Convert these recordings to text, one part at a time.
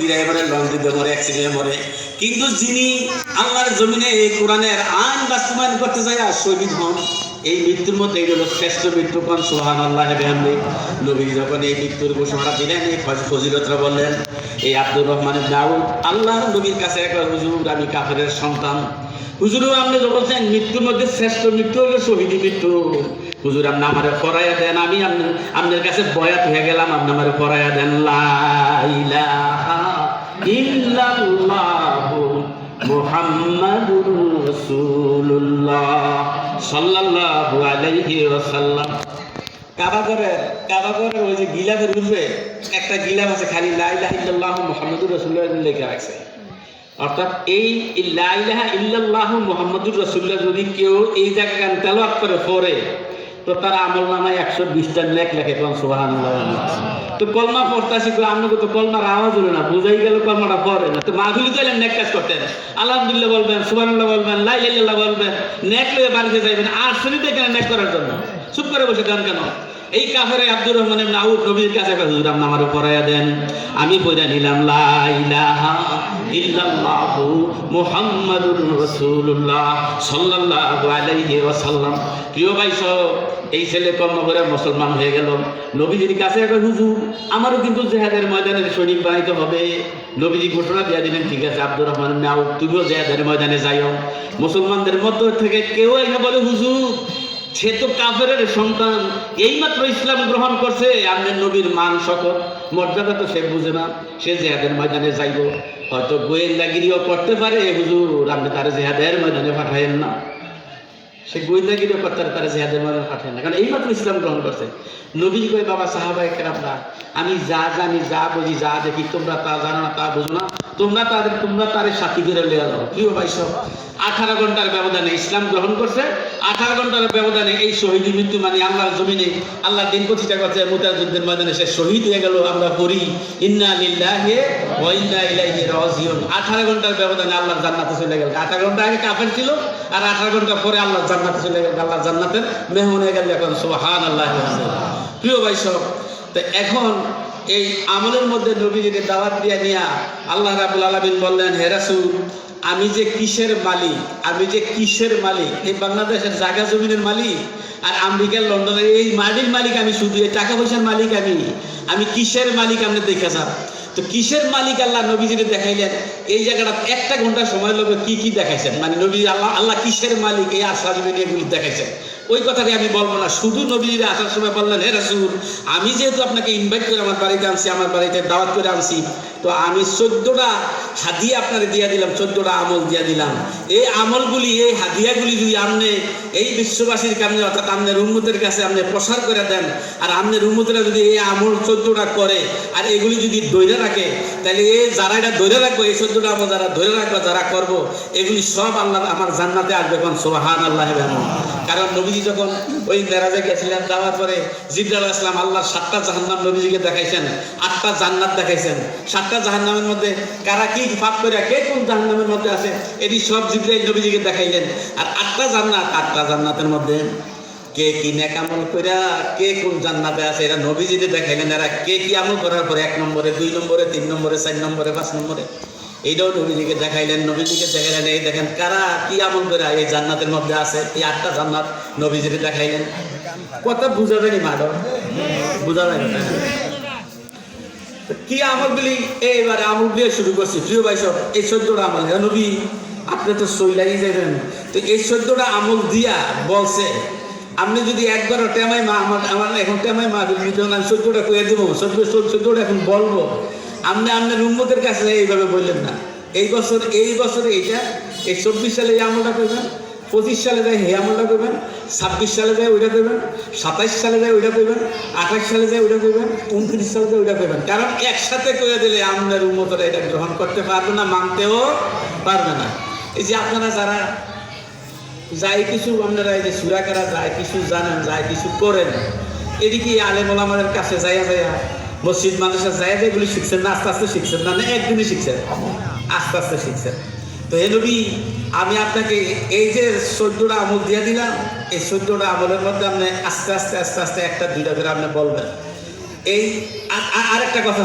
কিরায় মরে লন্ড্রিতে মরে অ্যাক্সিডেন্টে মরে। কিন্তু যিনি আল্লাহর জমিনে এই কোরআনের আইন বাস্তবায়ন করতে যায় শহীদ হন এই মৃত্যুর মধ্যে এই হলো শ্রেষ্ঠ মৃত্যু কোন? সোহান আল্লাহ বেহামদি। নবী যখন এই মৃত্যুর ঘোষণা দিলেন, এই ফজ- ফজিলতরা বললেন, এই আব্দুর রহমানের দাউদ আল্লাহর নবীর কাছে একবার হুজুর, আমি কাফেরের সন্তান। হুজুরও আপনি বলছেন মৃত্যুর মধ্যে শ্রেষ্ঠ মৃত্যু হলো শহীদি মৃত্যু। হুজুর, আপনি আমারে পড়াইয়া দেন, আমি আপনার কাছে বয়াত হয়ে গেলাম, আপনি আমারে পড়াইয়া দেন লা ইলাহা ইল্লাল্লাহু মুহাম্মাদুর রাসূলুল্লাহ। সাল্লাল্লাহু আলাইহি ওয়াসাল্লাম। কাবা করে কাবা করে ওই যে গিলাফের উঠবে একটা গিলাফ আছে, খালি লা ইলাহা ইল্লাল্লাহ মুহাম্মাদুর রাসূলুল্লাহ লেখা আছে। অর্থাৎ এই লা ইলাহা ইল্লাল্লাহু মুহাম্মাদুর রাসূলুল্লাহ যদি কেউ এই জায়গা তেলাওয়াত করে পড়ে তো তারা আমল নামায় একশো বিশটা লেখ লেখে কোন সুবাহান তো কলমা পড়তাছি তো আপনাকে তো কলমার আওয়াজ হলো না, বুঝাই গেল কলমাটা পড়ে না। তো মাহফিলি চাইলেন নেক কাজ করতেন আলহামদুলিল্লাহ বলবেন সুবাহান্লাহ বলবেন লাই লাইল্লাহ বলবেন, নেক লয়ে বাড়িতে যাইবেন, আর শুনিতে এখানে নেক করার জন্য। চুপ করে বসে দেন কেন? এই কাফের আব্দুর রহমান আউফ নবীর কাছে হুজুর, আপনি আমার পড়াইয়া দেন। আমি পড়া নিলাম, লা ইলাহা ইল্লাল্লাহু মুহাম্মাদুর রাসূলুল্লাহ সাল্লাল্লাহু আলাইহি ওয়াসাল্লাম। প্রিয় ভাই এই ছেলে কর্ম করে মুসলমান হয়ে গেল। নবীজির কাছে একটা হুজুর, আমারও কিন্তু জেহাদের ময়দানের সৈনিক বানাইতে হবে। নবীজি ঘোষণা দিয়ে দিলেন, ঠিক আছে আব্দুর রহমান আউফ, তুমিও জেহাদের ময়দানে যাইও। মুসলমানদের মধ্য থেকে কেউ এনে বলে, হুজুর সে তো কাফের সন্তান। এইমাত্র ইসলাম গ্রহণ করছে আপনার নবীর মান শকত। মর্যাদা তো সে বুঝে না, সে জেহাদের ময়দানে যাইব। হয়তো গোয়েন্দাগিরিও করতে পারে, হুজুর, আপনি তার জেহাদের ময়দানে পাঠাইেন না। সে গোয়েন্দাগিরিও করতে পারে, তারা জেহাদের ময়দানে পাঠায় না। কারণ এইমাত্র ইসলাম গ্রহণ করছে। নবী কয়ে, বাবা সাহাবাই কেরামরা, আমি যা জানি, যা বুঝি, যা দেখি, তোমরা তা জানো না, তা বুঝো না। তোমরা তাদের তোমরা তাদের সাথী করে দাও প্রিয় ভাই সব আঠারো ঘণ্টার ব্যবধানে ইসলাম গ্রহণ করছে। আঠারো ঘণ্টার ব্যবধানে এই শহীদ মৃত্যু মানে আল্লাহর জমিনে আল্লাহ দিন প্রতিষ্ঠা করছে মুতাযুদ্ধের ময়দানে সে শহীদ হয়ে গেল, আমরা পড়ি, ইন্না লিল্লাহি ওয়া ইলাইহি রাজিউন। আঠারো ঘণ্টার ব্যবধানে আল্লাহর জান্নাতে চলে গেল। আঠারো ঘণ্টা আগে কাফের ছিল, আর আঠারো ঘণ্টা পরে আল্লাহর জান্নাতে চলে গেল। আল্লাহর জান্নাতের মেহমান হয়ে গেল এখন সুবহান আল্লাহ প্রিয় ভাই সব, তো এখন এই আমলের মধ্যে নবীজিকে দাওয়াত দিয়ে নিয়া আল্লাহ রাবুল আলমিন বললেন, হে রাসূল, আমি যে কিসের মালিক, আমি যে কিসের মালিক? এই বাংলাদেশের জায়গা জমিনের মালিক? আর আমেরিকার লন্ডনের এই মাটির মালিক আমি, শুধু এই টাকা পয়সার মালিক আমি? আমি কিসের মালিক? আপনি দেখে যান। তো কিসের মালিক আল্লাহ নবীজিরে দেখাইলেন? এই জায়গাটা একটা ঘণ্টা সময় লোক কি কি দেখাইছেন? মানে নবী আল্লাহ আল্লাহ কিসের মালিক? এই আশা এগুলি দেখাইছেন। ওই কথাটি আমি বলব না। শুধু নবীজিরে আসার সময় বললেন, হে রাসুল, আমি যেহেতু আপনাকে ইনভাইট করে আমার বাড়িতে আনছি, আমার বাড়িতে দাওয়াত করে আনছি, তো আমি চোদ্দোটা হাদিয়া আপনাকে দিয়া দিলাম, চোদ্দোটা আমল দিয়া দিলাম। এই আমলগুলি, এই হাদিয়াগুলি যদি আপনি এই বিশ্ববাসীর কারণে অর্থাৎ আপনার উন্মতের কাছে আপনি প্রসার করে দেন, আর আপনার উন্মতেরা যদি এই আমল চোদ্দোটা করে, আর এগুলি যদি ধৈর্য রাখে তাহলে এই যারা এটা ধৈর্য রাখব, এই চোদ্দোটা আমল যারা ধৈর্য রাখব, যারা করব, এগুলি সব আল্লাহ আমার জান্নাতে আসবে এখন সোহান আল্লাহ কারণ নবীজি যখন ওই মেরাজে গেছিলেন, যাওয়ার পরে জিবরাল ইসলাম আল্লাহর সাতটা জাহান্নাম নবীজিকে দেখাইছেন, আটটা জান্নাত দেখাইছেন। সাতটা জাহান্নামের মধ্যে কারা কি পাপ করে কে কোন জাহান্নামের মধ্যে আছে? এটি সব জিবরাইল নবীজিকে দেখাইলেন। আর আটটা জান্নাত, আটটা জান্নাতের মধ্যে কে কি নেক আমল কইরা, কে কোন জান্নাতে আছে, এরা নবীজিতে দেখাইলেন। এরা কে কি আমল করার পরে এক নম্বরে, দুই নম্বরে, তিন নম্বরে, চার নম্বরে, পাঁচ নম্বরে? এইটাও নবীজিকে দেখাইলেন নবীজিকে দেখাইলেন, এই দেখেন কারা কি আমল করে এই জান্নাতের মধ্যে আছে, এই আটটা জান্নাত নবীজিকে দেখাইলেন। কথা বুঝা যায়নি ম্যাডাম বুঝা কি আমল গুলি এইবারে আমল দিয়ে শুরু করছি। প্রিয় ভাই সব, এই চোদ্দটা আমল। হ্যাঁ নবী, আপনি তো সইলাই যাবেন তো এই চোদ্দটা আমল দিয়া বলছে, আপনি যদি একবার টেমাই মা আমার আমার এখন টেমাই মা আমি চোদ্দটা কয়ে দেবো, চোদ্দ চোদ্দটা এখন বলব। আপনি আপনার উন্মতের কাছে এইভাবে বললেন না। এই বছর, এই বছরে এইটা, এই চব্বিশ সালে এই আমলটা করবেন পঁচিশ সালে যায় হে আমলটা করবেন ছাব্বিশ সালে যায় ওইটা করবেন সাতাইশ সালে যায় ওইটা করবেন আঠাশ সালে যায় ওইটা করবেন উনত্রিশ সালে যায় ওইটা করবেন কারণ একসাথে করে দিলে আমাদের উন্মতরা এটা গ্রহণ করতে পারবে না, মানতেও পারবে না। এই যে আপনারা যারা যাই কিছু আপনারা এই যে সুরাকারা যায় কিছু জানেন যায় কিছু করেন, এদিকে আলেম ওলামাদের কাছে যাইয়া যাইয়া, মসজিদ মানুষের যাইয়া যেগুলি শিখছেন না, আস্তে আস্তে শিখছেন না, একদিনই শিখছেন, আস্তে আস্তে শিখছেন। তো হে নবী, আমি আপনাকে এই যে চোদ্দটা আমল দিয়ে দিলাম, এই চোদ্দটা আমলের মধ্যে আপনি আস্তে আস্তে আস্তে আস্তে একটা, দুইটা করে আপনি বলবেন। এই আর- আরেকটা কথা,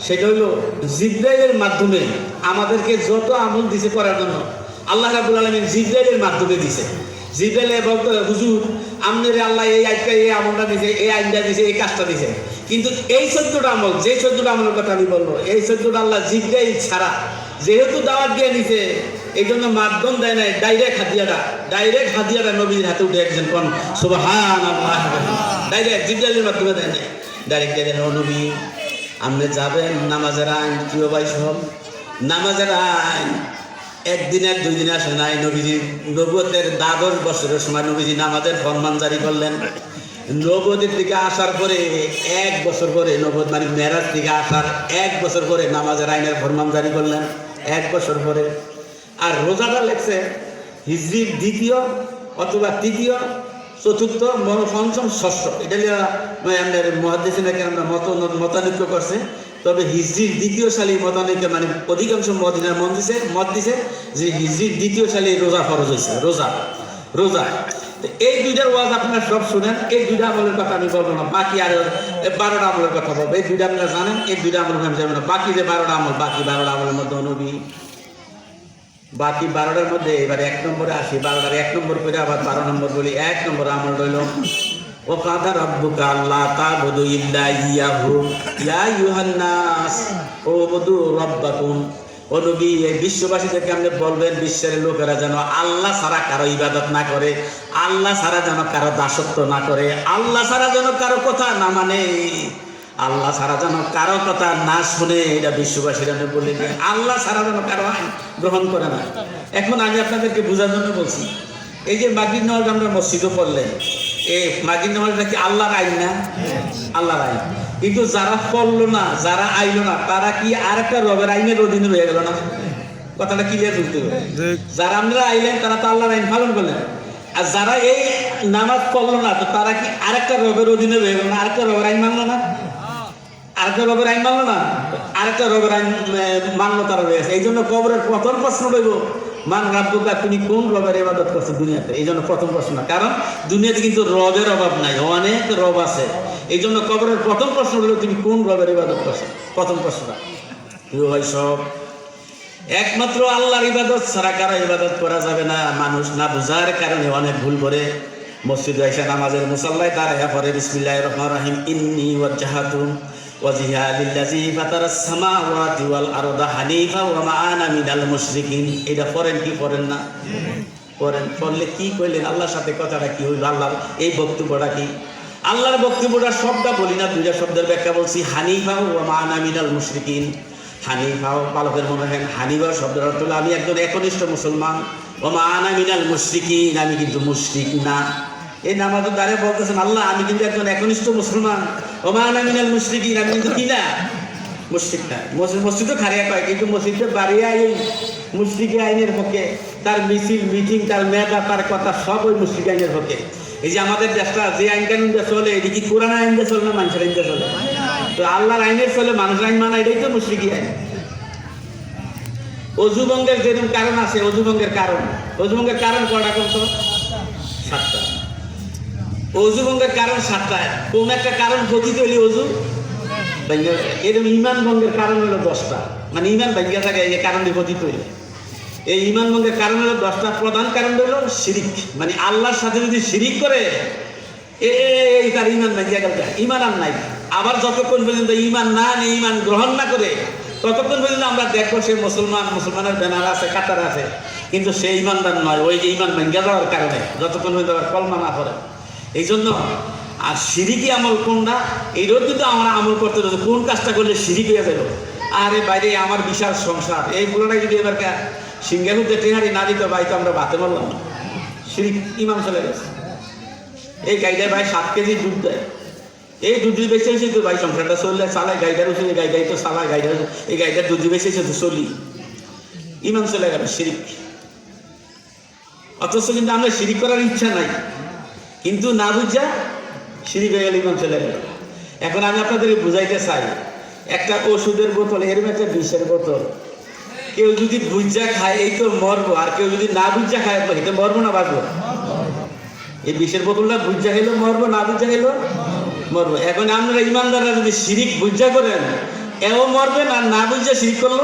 সেটা হলো জিব্রাইলের মাধ্যমে আমাদেরকে যত আমল দিছে করার জন্য, আল্লাহ রাবুল আলমিন জিব্রাইলের মাধ্যমে দিছে। জিব্রাইলে বলতো হুজুর, আমনের আল্লাহ এই আজকে এই আমলটা দিছে, এই আইনটা দিছে, এই কাজটা দিছে। কিন্তু এই চোদ্দটা আমল, যে চোদ্দটা আমলের কথা আমি বলব, এই চোদ্দটা আল্লাহ জিব্রাইল ছাড়া যেহেতু দাওয়াত দিয়ে নিছে, এই জন্য মাধ্যম দেয় নাই ডাইরেক্ট হাতিয়াটা ডাইরেক্ট হাতিয়াটা নবীর হাতে উঠে একজন কোন? সুবাহান ডাইরেক্ট জিব্রাইলের মাধ্যমে দেয় নাই। ডাইরেক্ট দিয়ে নবী, আপনি যাবেন নামাজের আইন, প্রিয় ভাই সব? নামাজের আইন, একদিন এক, দুই দিন আসে নাই নবীজি। নবতের দ্বাদশ বছরের সময় নবীজি নামাজের ফরমান জারি করলেন। নবদের দিকে আসার পরে, এক বছর পরে নবদ মানে মেরাজ থেকে আসার এক বছর পরে নামাজের আইনের ফরমান জারি করলেন। এক বছর পরে। আর রোজাটা লেখছে হিজরির দ্বিতীয় অথবা তৃতীয় চতুর্থ পঞ্চম ষষ্ঠ। এটা মহাদেশে নাকি আমরা মত, মতানৈক্য করছে। তবে হিজরির দ্বিতীয় সালি মতানৈক্য মানে অধিকাংশ মদিনার মন দিছে মত দিছে যে হিজরির দ্বিতীয় সালি রোজা ফরজ হয়েছে, রোজা রোজা। এই দুইটার ওয়াজ আপনারা সব শুনেন। এই দুইটা আমলের কথা আমি বলব না, বাকি আর বারোটা আমলের কথা বলব। এই দুইটা আপনারা জানেন, এই দুইটা আমল আমি জানব না? বাকি যে বারোটা আমল, বাকি বারোটা আমলের মধ্যে নবী বাকি বারোটার মধ্যে এবার এক নম্বরে আসি, বারোটার এক নম্বর করে আবার বারো নম্বর বলি, এক নম্বর আমল রইল, ও কাদা রব্বুকা আল্লাহ তা বধু ইল্লা ইয়াহু। ইয়া ইউহান্নাস ও বধু রব্বাকুম। ও নবী এই বিশ্ববাসীদেরকে আপনি বলবেন বিশ্বের লোকেরা যেন আল্লাহ ছাড়া কারও ইবাদত না করে আল্লাহ ছাড়া যেন কারও দাসত্ব না করে আল্লাহ ছাড়া যেন কারও কথা না মানে আল্লাহ ছাড়া যেন কারও কথা না শুনে এটা বিশ্ববাসীর আমি বলি আল্লাহ ছাড়া যেন কারও আইন গ্রহণ করে না। এখন আমি আপনাদেরকে বোঝার জন্য বলছি এই যে মাগরিব নামাজ আমরা মসজিদে পড়লেন এই মাগরিব নামাজটা কি আল্লাহর আইন না? আল্লাহর আইন। কিন্তু যারা পড়ল না যারা আইলো না তারা কি আর একটা রবের আইনের অধীনে রয়ে গেল না? কথাটা ক্লিয়ার বুঝতে হবে যারা আমরা আইলেন তারা তো আল্লাহর আইন পালন করলেন। আর যারা এই নামাজ পড়ল না তো তারা কি আরেকটা রবের অধীনে রয়ে গেল না? আরেকটা রবের আইন মানলো না? আরেকটা রবের আইন মানলো না? আরেকটা রবের আইন মানলো তারা রয়েছে এই জন্য কবরের প্রথম প্রশ্ন রইব মান রাব্বুকা তুমি কোন রবের এবাদত করছ দুনিয়াতে? এই জন্য প্রথম প্রশ্ন। কারণ দুনিয়াতে কিন্তু রবের অভাব নাই অনেক রব আছে। এই জন্য কবরের প্রথম প্রশ্ন হলো, তুমি কোন রবের ইবাদত করছ? প্রথম প্রশ্নটা। প্রিয় ভাই সব, একমাত্র আল্লাহর ইবাদত ছাড়া কারও ইবাদত করা যাবে না। মানুষ না বুঝার কারণে অনেক ভুল করে। মসজিদ আইসা নামাজের মুসাল্লায় দাঁড়াইয়া পরে বিসমিল্লাহ রহমান রাহিম, ইন্নি ওয়াজ্জাহাতুম ওয়াজিহা লিল্লাযী ফাতারাস সামাওয়াতি ওয়াল আরদা হানিফা ওয়া মা আনা মিনাল মুশরিকিন। এটা পড়েন কি পড়েন না? পড়েন। পড়লে কি কইলেন? আল্লাহর সাথে কথাটা কি হইল? আল্লাহর এই বক্তব্যটা কি? আল্লাহর বক্তব্যটা শব্দ বলি না, দুইটা শব্দের ব্যাখ্যা বলছি। হানিফা ও মানা মিনাল মুশরিকিন। হানিফাও পালকের মনে হয় হানিফা শব্দের অর্থ হলো আমি একজন একনিষ্ঠ মুসলমান। ও মানা মিনাল মুশরিকিন, আমি কিন্তু মুশরিক না। এই নামাজের দ্বারে বলতেছেন, আল্লাহ, আমি কিন্তু একজন একনিষ্ঠ মুসলমান। ও মানা মিনাল মুশরিকিন, আমি কিন্তু কি না? মুশরিক না। মসজিদ, মসজিদও খারিয়া কিন্তু মসজিদে বাড়িয়া এই মুশরিকি আইনের পক্ষে তার মিছিল, মিটিং, তার মেধা তার কথা সব ওই মুশরিক আইনের পক্ষে এই যে আমাদের দেশটা, যে আইন কানুন দিয়ে চলে কি কোরআন আইন দিয়ে চলে না মানুষের আইন দিয়ে চলে তো আল্লাহর আইনের চলে মানুষের আইন মানা, এটাই তো মুশরিকি আইন। অজুভঙ্গের যেরকম কারণ আছে, অজুবঙ্গের কারণ। অজুবঙ্গের কারণ কটা কত সাতটা। অজুবঙ্গের কারণ সাতটা। কোন একটা কারণ গঠিত হইলে অজু? এরকম ইমান ভঙ্গের কারণ হলো দশটা। মানে ইমান ভাঙ্গা থাকে, এই কারণ গঠিত হইলে। এই ইমান ভঙ্গের কারণ হলো দশটা প্রধান কারণ হলো শিরিক। মানে আল্লাহর সাথে যদি শিরিক করে এই তার ইমান গেল ইমান আর নাই। আবার যতক্ষণ পর্যন্ত ইমান না নেই ইমান গ্রহণ না করে, ততক্ষণ পর্যন্ত আমরা দেখব সে মুসলমান, মুসলমানের ব্যানার আছে, কাতার আছে। কিন্তু সে ইমানদার নয়, ওই যে ইমান ভাঙ্গিয়া যাওয়ার কারণে, যতক্ষণ পর্যন্ত আবার কলমা না করে এই জন্য আর সিঁড়িকি আমল কোনটা? এইটাও কিন্তু আমরা আমল করতে হবে কোন কাজটা করলে সিঁড়ি পেয়ে যাবে? আরে বাইরে আমার বিশাল সংসার, এই বলোটাই যদি এবার সিঙ্গাপুরতে টেহারি না দিত ভাই তো আমরা বাতে বললাম না সিঁড়ি ইমাম চলে গেছে। এই গাইডার ভাই সাত কেজি দুধ দেয়। এই দুধ বেঁচে এসে তো ভাই সংসারটা চললে, চালায় গাইডার উঠে গাই গাই তো চালায়, গাইডার এই গাইডার দুধ বেঁচে এসে তো চলি। ইমাম চলে গেল শিরিক অথচ কিন্তু আমরা শিরিক করার ইচ্ছা নাই। কিন্তু না বুঝা সিঁড়ি হয়ে গেলে, ইমাম চলে গেল। এখন আমি আপনাদেরকে বুঝাইতে চাই, একটা ওষুধের বোতল এরকম একটা বিষের বোতল কেউ যদি বুঝা খায়, এই তো মরবো। আর কেউ যদি না বুঝা খায়, এই তো মরবো না, বাঁচবো। এই বিষের বোতলটা বুঝা খেলো মরবো, না বুঝা খেলো মরবো। এখন আপনারা ইমানদাররা যদি শিরিক বুঝা করেন, এও মরবে না না বুঝে শিরিক করল?